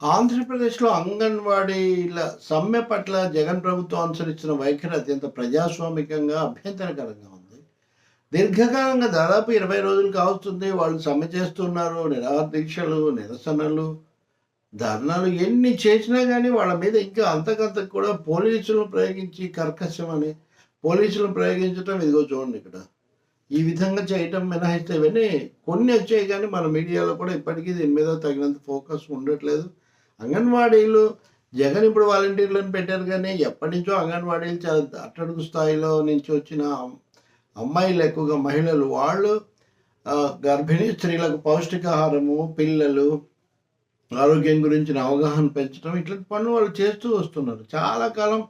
ఆంధ్రప్రదేశ్‌లో అంగన్వాడీల సమ్మె పట్ల జగన్ ప్రభుత్వం అనుసరిస్తున్న వైఖరి అత్యంత ప్రజాస్వామికంగా, అభ్యంతరకరంగా ఉంది. దీర్ఘకాలంగా దాదాపు 20 రోజులు కావస్తుంది. వాళ్ళు సమ్మె చేస్తున్నారు. నిరాదీక్షలు నిరసనలు, ధర్నాలు ఎన్ని చేసినా కానీ వాళ్ళ మీద ఇంకా అంతకంతకు కూడా పోలీసులను ప్రయోగించి కర్కశమని పోలీసులను ప్రయోగించడం ఇదిగో చూడండి ఇక్కడ. ఈ విధంగా చేయటం మినహాయిస్తే ఇవన్నీ కొన్ని వచ్చాయి కానీ మన మీడియాలో కూడా ఇప్పటికీ దీని మీద తగినంత ఫోకస్ ఉండట్లేదు. అంగన్వాడీలు జగన్ ఇప్పుడు వాలంటీర్లను పెట్టారు కానీ ఎప్పటినుంచో అంగన్వాడీలు చాలా అట్టడుగు స్థాయిలో నుంచి వచ్చిన అమ్మాయిలు ఎక్కువగా మహిళలు వాళ్ళు గర్భిణీ స్త్రీలకు పౌష్టికాహారము, పిల్లలు, ఆరోగ్యం గురించిన అవగాహన పెంచడం ఇట్లాంటి పనులు వాళ్ళు చేస్తూ వస్తున్నారు. చాలా కాలం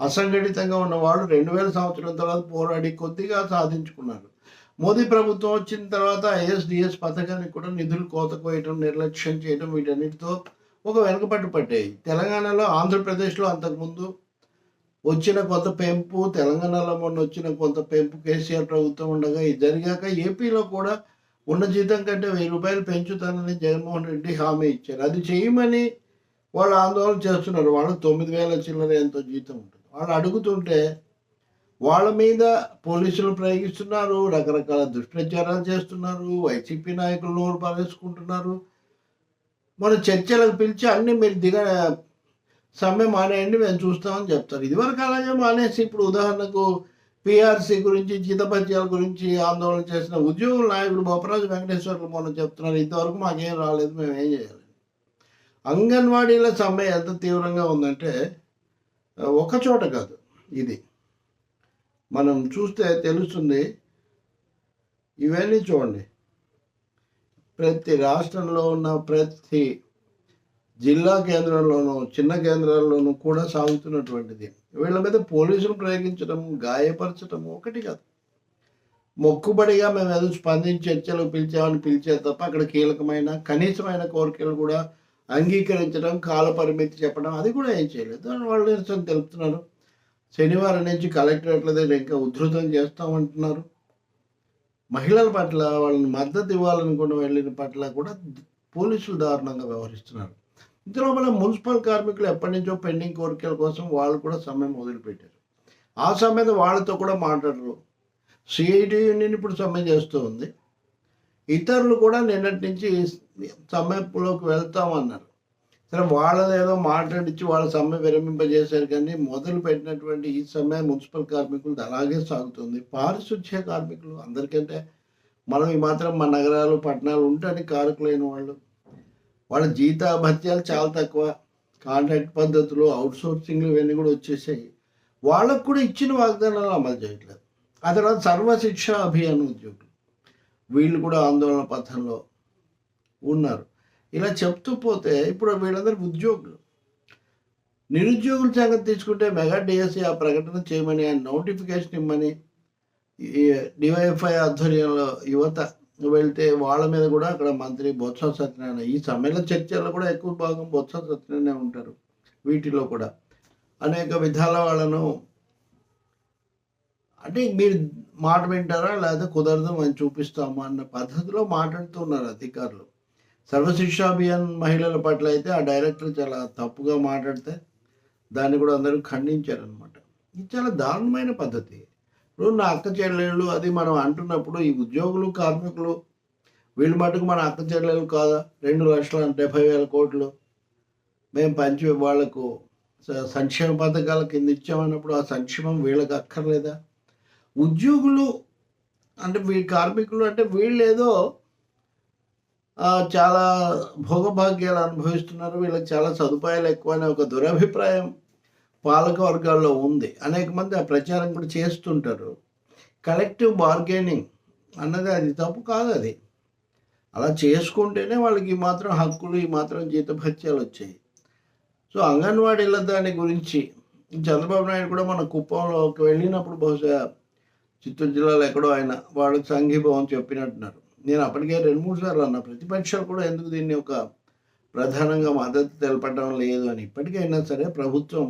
అసంఘటితంగా ఉన్నవాళ్ళు 2000 సంవత్సరం తర్వాత పోరాడి కొద్దిగా సాధించుకున్నారు. మోదీ ప్రభుత్వం వచ్చిన తర్వాత ఐఎస్‌డిఎస్ పథకానికి కూడా నిధులు కోతకోయటం నిర్లక్ష్యం చేయడం వీటన్నిటితో ఒక వెనుకపట్టు పట్టాయి. తెలంగాణలో, ఆంధ్రప్రదేశ్‌లో అంతకుముందు వచ్చిన కొంత పెంపు, తెలంగాణలో మొన్న వచ్చిన కొంత పెంపు కేసీఆర్ ప్రభుత్వం ఉండగా ఇది జరిగాక ఏపీలో కూడా ఉన్న జీతం కంటే వెయ్యి రూపాయలు పెంచుతానని జగన్మోహన్ రెడ్డి హామీ ఇచ్చారు. అది చేయమని వాళ్ళు ఆందోళన చేస్తున్నారు. వాళ్ళు తొమ్మిది వేల చిల్లర ఎంతో జీతం ఉంటుంది. వాళ్ళు అడుగుతుంటే వాళ్ళ మీద పోలీసులు ప్రయోగిస్తున్నారు. రకరకాల దుష్ప్రచారాలు చేస్తున్నారు. వైసీపీ నాయకులు నోరు పారేసుకుంటున్నారు. మన చర్చలకు పిలిచి అన్నీ మీరు దిగ సమ్మె మానేయండి మేము చూస్తామని చెప్తారు. ఇదివరకు అలాగే మానేసి ఇప్పుడు ఉదాహరణకు పిఆర్సీ గురించి, జీతపత్యాల గురించి ఆందోళన చేసిన ఉద్యోగుల నాయకుడు బొప్పరాజు వెంకటేశ్వర్లు మొన్న చెప్తున్నారు. ఇంతవరకు మాకేం రాలేదు మేము ఏం చేయాలి? అంగన్వాడీల సమ్మె ఎంత తీవ్రంగా ఉందంటే ఒకచోట ఒక చోట కాదు ఇది. మనం చూస్తే తెలుస్తుంది. ఇవన్నీ చూడండి. ప్రతి రాష్ట్రంలో ఉన్న ప్రతి జిల్లా కేంద్రంలోనూ, చిన్న కేంద్రాల్లోనూ కూడా సాగుతున్నటువంటిది. వీళ్ళ మీద పోలీసులు ప్రయోగించడం, గాయపరచడం ఒకటి కాదు. మొక్కుబడిగా మేము ఏదో స్పందించి చర్చలకు పిలిచామని పిలిచే తప్ప అక్కడ కీలకమైన, కనీసమైన కోరికలు కూడా అంగీకరించడం, కాల పరిమితి చెప్పడం అది కూడా ఏం చేయలేదు. దాని వాళ్ళు నిరసన తెలుపుతున్నారు. శనివారం నుంచి కలెక్టరేట్ల దగ్గర ఇంకా ఉధృతం చేస్తామంటున్నారు. మహిళల పట్ల వాళ్ళని మద్దతు ఇవ్వాలనుకుని వెళ్ళిన పట్ల కూడా పోలీసులు దారుణంగా వ్యవహరిస్తున్నారు. ఇందులో మన మున్సిపల్ కార్మికులు ఎప్పటినుంచో పెండింగ్ కోరికల కోసం వాళ్ళు కూడా సమయం వదిలిపెట్టారు ఆ సమయం వాళ్ళతో కూడా మాట్లాడరు. సిఐటి యూనియన్ ఇప్పుడు సమ్మె చేస్తూ ఉంది. ఇతరులు కూడా నిన్నటి నుంచి సమ్మెలోకి వెళ్తామన్నారు. సరే వాళ్ళదేదో మాట్లాడించి వాళ్ళ సమ్మె విరమింపజేశారు కానీ మొదలు పెట్టినటువంటి ఈ సమ్మె మున్సిపల్ కార్మికులది అలాగే సాగుతుంది. పారిశుధ్య కార్మికులు అందరికంటే మనం ఈ మాత్రం మన నగరాలు, పట్టణాలు ఉండటానికి కారకులైన వాళ్ళు. వాళ్ళ జీతభత్యాలు చాలా తక్కువ. కాంట్రాక్ట్ పద్ధతులు, ఔట్‌సోర్సింగ్‌లు ఇవన్నీ కూడా వచ్చేసాయి. వాళ్ళకు కూడా ఇచ్చిన వాగ్దానాలు అమలు చేయట్లేదు. ఆ తర్వాత సర్వశిక్ష అభియాన్ ఉద్యోగులు. వీళ్ళు కూడా ఆందోళన పథంలో ఉన్నారు. ఇలా చెప్తూ పోతే ఇప్పుడు వీళ్ళందరూ ఉద్యోగులు. నిరుద్యోగుల సంగతి తీసుకుంటే మెగా డిఎస్సి ఆ ప్రకటన చేయమని, ఆయన నోటిఫికేషన్ ఇమ్మని డివైఎఫ్ఐ ఆధ్వర్యంలో యువత వెళ్తే వాళ్ళ మీద కూడా అక్కడ మంత్రి బొత్స సత్యనారాయణ ఈ సమ్మెల చర్చల్లో కూడా ఎక్కువ భాగం బొత్స సత్యనారాయణ ఉంటారు. వీటిలో కూడా అనేక విధాల వాళ్ళను అంటే మీరు మాట వింటారా? లేకపోతే కుదరదు మేము చూపిస్తాము అన్న పద్ధతిలో మాట్లాడుతున్నారు అధికారులు. సర్వశిక్ష అభియాన్ మహిళల పట్ల అయితే ఆ డైరెక్టర్ చాలా తప్పుగా మాట్లాడితే దాన్ని కూడా అందరూ ఖండించారనమాట. ఇది చాలా దారుణమైన పద్ధతి. ఇప్పుడు నా అక్క చెల్లెళ్ళు అది మనం అంటున్నప్పుడు ఈ ఉద్యోగులు, కార్మికులు వీళ్ళు మటుకు మన అక్క చెల్లెలు కాదా? 2,70,000 కోట్లు మేము పంచి వాళ్ళకు సంక్షేమ పథకాల కింద ఇచ్చామన్నప్పుడు ఆ సంక్షేమం వీళ్ళకి అక్కర్లేదా? ఉద్యోగులు అంటే వీ కార్మికులు అంటే వీళ్ళేదో ఏదో చాలా భోగభాగ్యాలు అనుభవిస్తున్నారు. వీళ్ళకి చాలా సదుపాయాలు ఎక్కువ అనే ఒక దురభిప్రాయం పాలక వర్గాల్లో ఉంది. అనేక మంది ఆ ప్రచారం కూడా చేస్తుంటారు. కలెక్టివ్ బార్గెనింగ్ అన్నది అది తప్పు కాదు అది అలా చేసుకుంటేనే వాళ్ళకి ఈ మాత్రం హక్కులు, ఈ మాత్రం జీతభత్యాలు వచ్చాయి. సో అంగన్వాడీల దాని గురించి చంద్రబాబు నాయుడు కూడా మన కుప్పంలోకి వెళ్ళినప్పుడు బహుశా చిత్తూరు జిల్లాలో ఎక్కడో ఆయన వాళ్ళకి సంఘీభావం చెప్పినట్టున్నారు. నేను అప్పటికే 2, 3 సార్లు అన్నా ప్రతిపక్షాలు కూడా ఎందుకు దీన్ని ఒక ప్రధానంగా మద్దతు తెలపడం లేదు అని. ఇప్పటికైనా సరే ప్రభుత్వం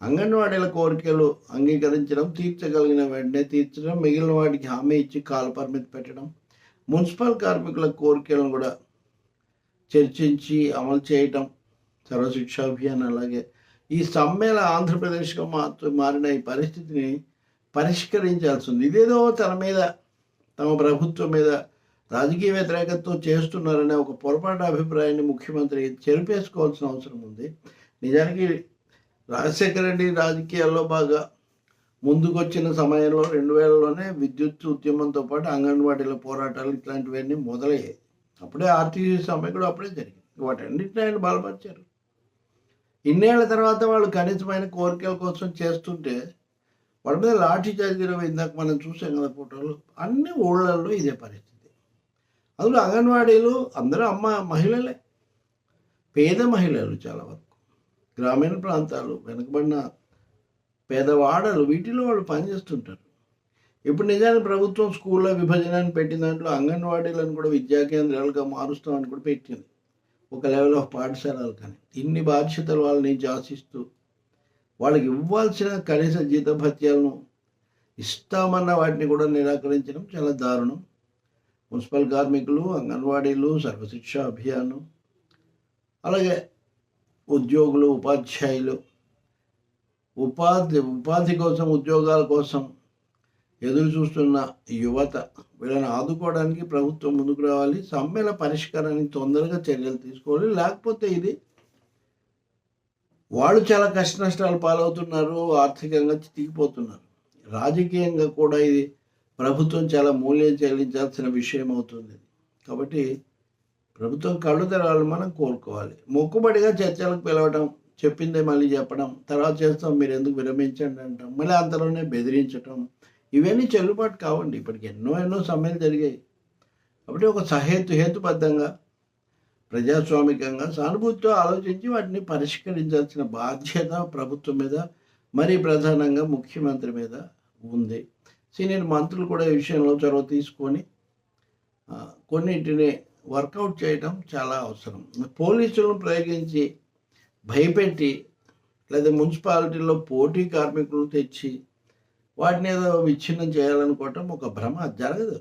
అంగన్వాడీల కోరికలు అంగీకరించడం, తీర్చగలిగిన వెంటనే తీర్చడం, మిగిలిన వాటికి హామీ ఇచ్చి కాల పరిమితి పెట్టడం, మున్సిపల్ కార్మికుల కోరికలను కూడా చర్చించి అమలు చేయటం సర్వశిక్ష అభియాన్ అలాగే ఈ సమ్మెల ఆంధ్రప్రదేశ్గా మాత్రం మారిన ఈ పరిస్థితిని పరిష్కరించాల్సి ఉంది ఇదేదో తన మీద తమ ప్రభుత్వం మీద రాజకీయ వ్యతిరేకతతో చేస్తున్నారనే ఒక పొరపాటు అభిప్రాయాన్ని ముఖ్యమంత్రి చెరిపేసుకోవాల్సిన అవసరం ఉంది. నిజానికి రాజశేఖర రెడ్డి రాజకీయాల్లో బాగా ముందుకొచ్చిన సమయంలో రెండు వేలలోనే విద్యుత్ ఉద్యమంతో పాటు అంగన్వాడీల పోరాటాలు ఇట్లాంటివన్నీ మొదలయ్యాయి. అప్పుడే ఆర్టీసీ సమ్మె కూడా అప్పుడే జరిగింది. వాటన్నిటిని ఆయన బలపరిచారు. ఇన్నేళ్ళ తర్వాత వాళ్ళు కనీసమైన కోరికల కోసం చేస్తుంటే వాళ్ళ మీద లాఠీ చార్జీలు ఇందాక మనం చూసాం కదా ఫోటోలు అన్ని ఊళ్ళల్లో ఇదే పరిస్థితి. అందులో అంగన్వాడీలు అందరూ అమ్మ మహిళలే. పేద మహిళలు చాలా వరకు. గ్రామీణ ప్రాంతాలు వెనుకబడిన పేదవాడలు వీటిలో వాళ్ళు పనిచేస్తుంటారు. ఇప్పుడు నిజానికి ప్రభుత్వం స్కూళ్ళ విభజనాన్ని పెట్టిన దాంట్లో అంగన్వాడీలను కూడా విద్యా కేంద్రాలుగా మారుస్తామని కూడా పెట్టింది. ఒక లెవెల్ ఆఫ్ పాఠశాలలు కానీ. ఇన్ని బాధ్యతలు వాళ్ళ నుంచి ఆశిస్తూ వాళ్ళకి ఇవ్వాల్సిన కనీస జీతభత్యాలను ఇస్తామన్న వాటిని కూడా నిరాకరించడం చాలా దారుణం. మున్సిపల్ కార్మికులు అంగన్వాడీలు సర్వశిక్ష అభియాన్ అలాగే ఉద్యోగులు ఉపాధ్యాయులు ఉపాధి ఉపాధి కోసం ఉద్యోగాల కోసం ఎదురు చూస్తున్న యువత వీళ్ళని ఆదుకోవడానికి ప్రభుత్వం ముందుకు రావాలి. సమ్మెల పరిష్కారానికి తొందరగా చర్యలు తీసుకోవాలి. లేకపోతే ఇది వాళ్ళు చాలా కష్ట నష్టాలు పాలవుతున్నారు ఆర్థికంగా చితికిపోతున్నారు. రాజకీయంగా కూడా ఇది ప్రభుత్వం చాలా మూల్యం చెల్లించాల్సిన విషయం అవుతుంది. కాబట్టి ప్రభుత్వం కళ్ళు తెరవాలని మనం కోరుకోవాలి మొక్కుబడిగా చర్చలకు పిలవడం చెప్పిందే మళ్ళీ చెప్పడం తర్వాత చేస్తాం మీరు ఎందుకు విరమించండి అంటాం మళ్ళీ అంతలోనే బెదిరించటం ఇవన్నీ చెల్లుబాటు కావండి. ఇప్పటికి ఎన్నో ఎన్నో సమయాలు జరిగాయి. కాబట్టి ఒక సహేతు హేతుబద్ధంగా ప్రజాస్వామికంగా సానుభూతితో ఆలోచించి వాటిని పరిష్కరించాల్సిన బాధ్యత ప్రభుత్వం మీద మరి ప్రధానంగా ముఖ్యమంత్రి మీద ఉంది. సీనియర్ మంత్రులు కూడా ఈ విషయంలో చొరవ తీసుకొని కొన్నింటిని వర్కౌట్ చేయడం చాలా అవసరం. పోలీసులను ప్రయోగించి భయపెట్టి లేదా మున్సిపాలిటీలో పోటీ కార్మికులను తెచ్చి వాటిని ఏదో విచ్ఛిన్నం చేయాలనుకోవటం ఒక భ్రమ. జరగదు.